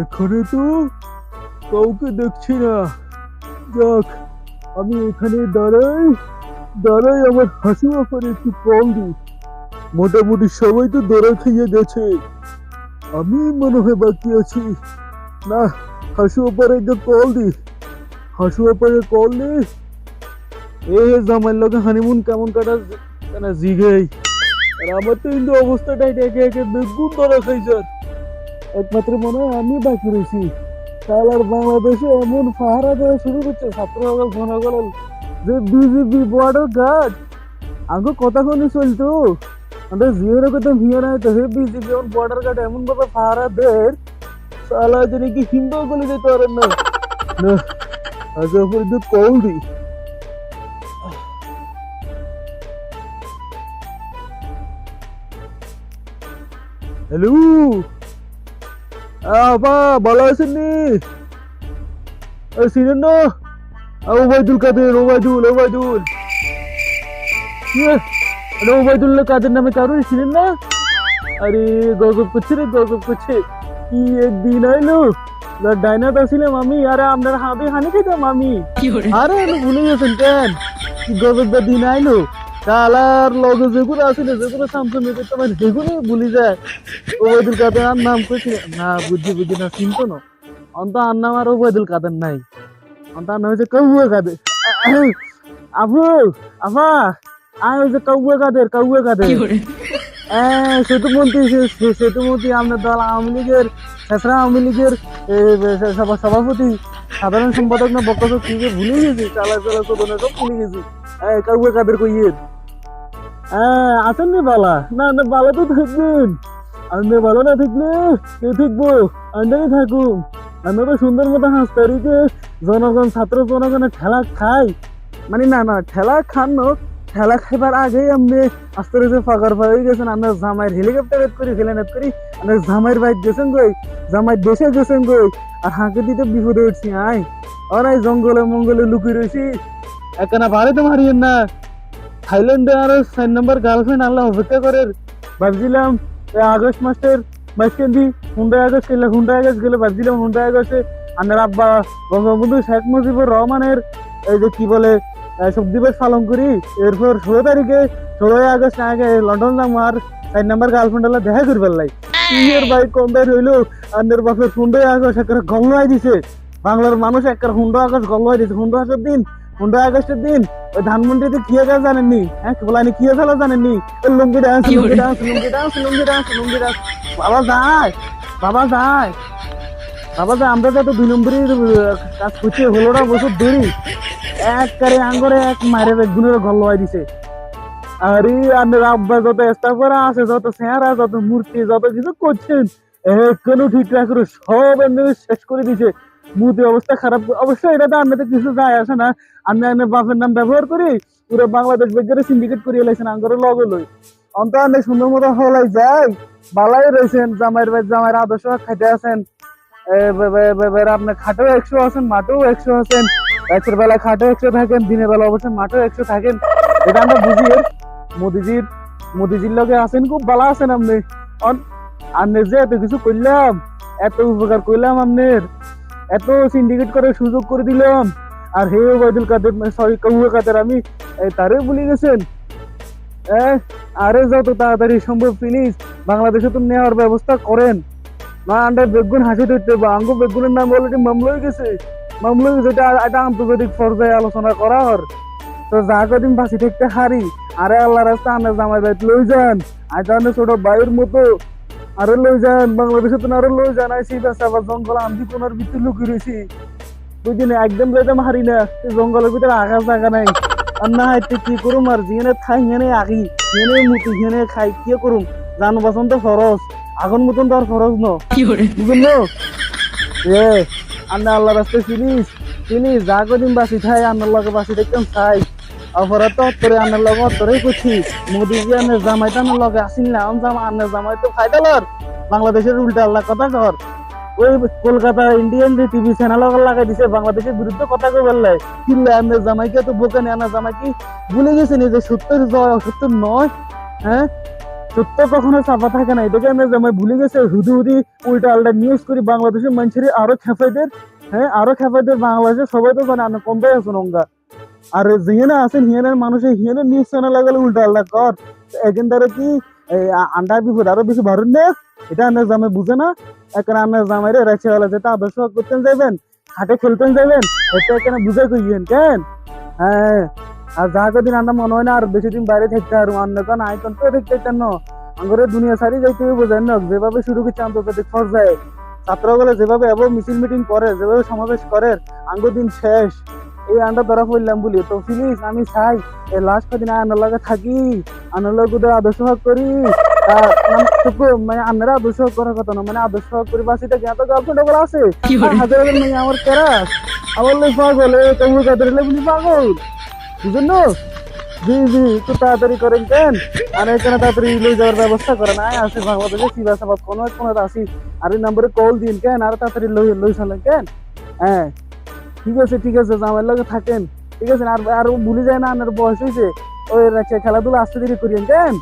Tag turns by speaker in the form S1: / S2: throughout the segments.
S1: এখানে তো কাউকে দেখছি না। যাক, আমি এখানে দাঁড়াই দাঁড়াই আমার হাসি ব্যাপারে একটু কল দিই। মোটামুটি সবাই তো দৌড়া খাইয়ে গেছে। আমি মনে হয় বাকি আছি। না, হাসু ব্যাপারে একটু কল দি হাসু ব্যাপারে কল দি। এ জামাইয়ের লোকে হানিমুন কেমন কাটা কেন জিগেই। আর আমার তো কিন্তু অবস্থাটাই একে একে বেগুন ধরা খাইছে। একমাত্র মনে হয় আমি বাকি রয়েছি। কাল আর বাংলাদেশে এমন পাহারা দেওয়া শুরু করছে ছাত্র ছাত্রসকল জনগণ, যে বিজেপি বর্ডার গার্ড আগে কথা চলতো? আমাদের জিওর কথা ভিয়ে নাই তো, হে বিজেপি এমন বর্ডার গার্ড এমন ভাবে পাহারা দেয় হিন্দু গলি যেতে পারেন না। পর্যন্ত কল দিই। হ্যালো আপা ভালো আছেন নি? না? ওবায়দুল কাদের ওবায়দুল ওবায়দুল আরে ওবায়দুল কাদের নামে কারও? চিনেন না? আরে গজব করছে রে গজব করছে। কি একদিন আইলো? ডাইনাত আসিলাম আমি আরে আপনার হাতে হানি খেতাম আমি। আরে ভুলে গেছেন কেন? গজব দিন আইলো? কালার লগে যেগুলো যেগুলো তোমার যেগুলো ভুলি যায়। ওবায়দুল কাদের আর নাম কইছি না। বুঝি বুঝি না চিনতো না। অন্ত আর নাম আর ওবায়দুল কাদের নাই। অন্ত আর নাম হচ্ছে কৌয়া কাদের। আবু কৌয়া কাদের কৌয়া কাদের। হ্যাঁ সেতুমন্ত্রী সেতুমন্ত্রী আপনার দল আওয়ামী লীগের ছেসরা আওয়ামী লীগের সভাপতি। সাধারণ সম্পাদক না বক্তব্য ভুলে গেছি? চালা চালা সব ভুলে গেছি। কাউকে কাদের কইয়ের হ্যাঁ আছেন নি বালা? না না, বালা তো থাকবেন। আপনি ভালো না থাকলে কে থাকব? আন্ডারে থাকুন আমরা তো সুন্দর মতো হাসতারিকে জনগণ, ছাত্র জনগণের ঠেলা খাই। মানে না না, ঠেলা খান না। ঠেলা খাইবার আগেই আপনি আস্তে আস্তে ফাঁকার ফাঁকা হয়ে গেছেন আপনার জামাইয়ের হেলিকপ্টার করি ফেলেন করি আপনার জামাইয়ের বাইর গেছেন গই জামাই দেশে গেছেন গই আর হাঁকে দিতে বিপদে উঠছি আই আর এই জঙ্গলে মঙ্গলে লুকিয়ে রয়েছি একখানা ভালো তো মারিয়েন না। থাইল্যান্ডে আর সাইন নাম্বার গার্লফ্রেন্ড আল্লাহ অপেক্ষা করে। ভাবছিলাম আগস্ট মাসের মাঝখান হুন্ডা আগস্ট গেলে হুন্ডা আগস্ট গেলে ভাবছিলাম হুন্ডা আগস্টে আপনার আব্বা বঙ্গবন্ধু শেখ মুজিবুর রহমানের এই যে কি বলে শোক দিবস পালন করি। এরপর ষোলো তারিখে, ষোলোই আগস্ট আগে লন্ডন যাম আর সাইন নাম্বার গার্লফ্রেন্ড হলে দেখা করবে লাই। ইয়ের বাইক কম বের হইল আন্নের বাপের হুন্ডাই আগস্ট একটা গল্লাই দিছে। বাংলার মানুষ একটা হুন্ডা আগস্ট গল্লাই দিছে। হুন্ডা আগস্টের দিন হুন্ডা আগস্টের দিন ওই ধানমন্ডিতে কি জানেননি? হ্যাঁ কি বলানি কি জানেননি? ওই lungi dance lungi dance lungi dance lungi dance lungi dance বাবা যায় বাবা যায়। বাবা যায় আমরা যত দুই নম্বরের কাজ করছি হলোটা বছর দেরি। এক কারে আঙ্গরে এক মারে বেগুনের গল্লাই দিছে। আরে আপনার আব্বা যত স্টাফরা আছে যত চেহারা যত মূর্তি যত কিছু করছেন কোনো ঠিক রাখল সব এমনি শেষ করে দিছে। মূর্তি অবস্থা খারাপ। অবশ্যই এটা তো আপনাদের কিছু যায় আসে না। আমি আপনার বাপের নাম ব্যবহার করি, পুরো বাংলাদেশ বেগের সিন্ডিকেট করিয়ে লাইছেন আঙ্গরে লগে লই অন্ত অনেক সুন্দর মতো হলাই যায়, বালাই রয়েছেন জামাইয়ের বাড়ি জামাইয়ের আদর্শ খাইতে আছেন আপনার খাটেও একশো আছেন মাঠেও একশো আছেন রাতের বেলা খাটেও একশো থাকেন, দিনের বেলা অবশ্যই মাঠেও একশো থাকেন। এটা আমরা বুঝি মোদিজির মোদিজির লগে আছেন, খুব ভালো আছেন আপনি। আপনি যে এত কিছু করলাম, এত উপকার করলাম আপনার। এত সিন্ডিকেট করে সুযোগ করে দিলাম। আর হে ওবায়দুল কাদের সরি কৌয়া কাদের, আমি তারে ভুলে গেছেন? আরে যত তাড়াতাড়ি, সম্ভব প্লিজ বাংলাদেশে তো নেওয়ার ব্যবস্থা করেন। না আন্ডার বেগুন হাসি ধরতে বা আঙ্গু বেগুনের নাম অলরেডি মামলা গেছে। মামলা গেছে, এটা আন্তর্জাতিক পর্যায়ে আলোচনা করা হর তো যা কদিন বাঁচি থাকতে হারি। আরে আল্লাহ রাস্তা আনে জামাই বাইত লই যান। আজ ছোট বাইর মতো আরে লই যান বাংলাদেশে তো আরও লই যান আইসি আবার জঙ্গল আমি কোনার ভিতরে লুকিয়ে রয়েছি একদম যাইতাম হারি না জঙ্গলের ভিতরে আকাশ জায়গা নাই। আর না হাইতে কি করুম আর যেনে থাই হেনে আগি হেনে মুতি হেনে খাই কি করুম? জান বাসন তো ফরজ আগুন মতন তো আর ফরজ ন। বুঝল এ আন্না আল্লাহ রাস্তায় চিনিস? চিনিস যা কদিন বাসি খাই আন্নার লগে বাসি দেখতাম চাই না বাংলাদেশের উল্টা আল্লাহ কথা কর। ওই কলকাতা ইন্ডিয়ান যে টিভি চ্যানেল লাগাই দিছে, বাংলাদেশের বিরুদ্ধে কথা কই বললে? কিনলে আন্নার জামাইকে তো বোকানি আন্নার জামাই কি? ভুলে গেছেন যে সত্তর জয় অসত্তর নয় হ্যাঁ? সত্য কখনো চাপা থাকে না, এটাকে আমি জামাই ভুলে গেছে। হুদি হুদি উল্টা আল্টা নিউজ করি, বাংলাদেশের মানুষের আরও খেফাইদের হ্যাঁ? আরও খেফাইদের বাংলাদেশে সবাই তো জানে আমি আছো নঙ্গা আর জিহেনা আছেন হিয়েনের মানুষের হিয়েনের নিউজ চ্যানেল লাগালে উল্টা আল্টা কর। এখন দ্বারা কি এই আ- আন্ডা বিপদ আরও বেশি ভারুন না? এটা আন্দাজ জামাই বুঝে না। এখন আন্দাজ জামাই রে রাখছে বলে যেটা আদর্শ করতেন যাবেন হাটে খেলতেন যাবেন এটা এখানে বুঝে কইবেন কেন? হ্যাঁ আর যা কদিন আন্না মনে হয় না, আর বেশি দিন বাইরে থাকতে আর অন্য কোন আইকন তো দেখতে চান না। আঙ্গরে দুনিয়া সারি যাইতে বোঝেন না, যেভাবে শুরু করছে আন্তর্জাতিক পর্যায়ে। ছাত্রগুলো যেভাবে এবার মিছিল মিটিং করে, যেভাবে সমাবেশ করে আঙ্গ দিন শেষ। এই আন্ডা ধরা পড়লাম বলি। তো প্লিজ আমি চাই এই লাস্ট কদিন আনার লগে থাকি আনার লগে গুদে আদর্শ হক করি। মানে টুকু মানে আপনারা আদর্শ করার কথা না মানে আদর্শ হক করি বাসিটা জ্ঞাত গার্লফ্রেন্ড ওগুলো আছে? হাজার হাজার মেয়ে আমার কেরাস। আমার লোক পাগল এ কবু কাদের বলি পাগল। বুঝেন না? জি জি একটু তাড়াতাড়ি করেন কেন? আর এখানে তাড়াতাড়ি লই যাওয়ার ব্যবস্থা করেন আয় আসি বাংলাদেশে সাবাদ কোনো কোনো আসি। আর এই নম্বরে কল দিন কেন? আর তাড়াতাড়ি লই লই চলেন কেন? হ্যাঁ। ঠিক আছে ঠিক আছে আমার লগে থাকেন। ঠিক আছে, আর আর ভুলে যায় না আপনার বয়স হয়েছে ওই খেলাধুলা আসতে দেরি করিয়েন কেন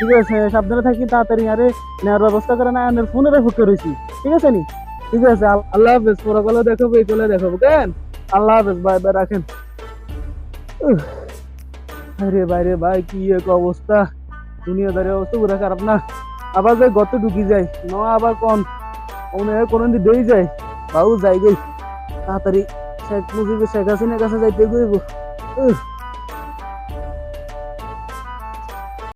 S1: ঠিক আছে, সাবধানে থাকি, তাড়াতাড়ি, আরে নেওয়ার ব্যবস্থা করে না আপনার ফোনে রেখে করেছি ঠিক আছে নি? ঠিক আছে, আল- আল্লাহ হাফেজ, পরে দেখাবো, এই কলে দেখাবো কেন আল্লাহ হাফেজ, বাই বাই, রাখেন। আরে বাইরে ভাই, কি এক অবস্থা। দুনিয়াদারের অবস্থা পুরো খারাপ না। আবার যাই গত ঢুকি যায়, ন আবার কোন? কোন কোন দিন দেই যায়। বাবু যাই গই। তাড়াতাড়ি শেখ মুজিবের শেখ হাসিনার কাছে যাইতে উহ।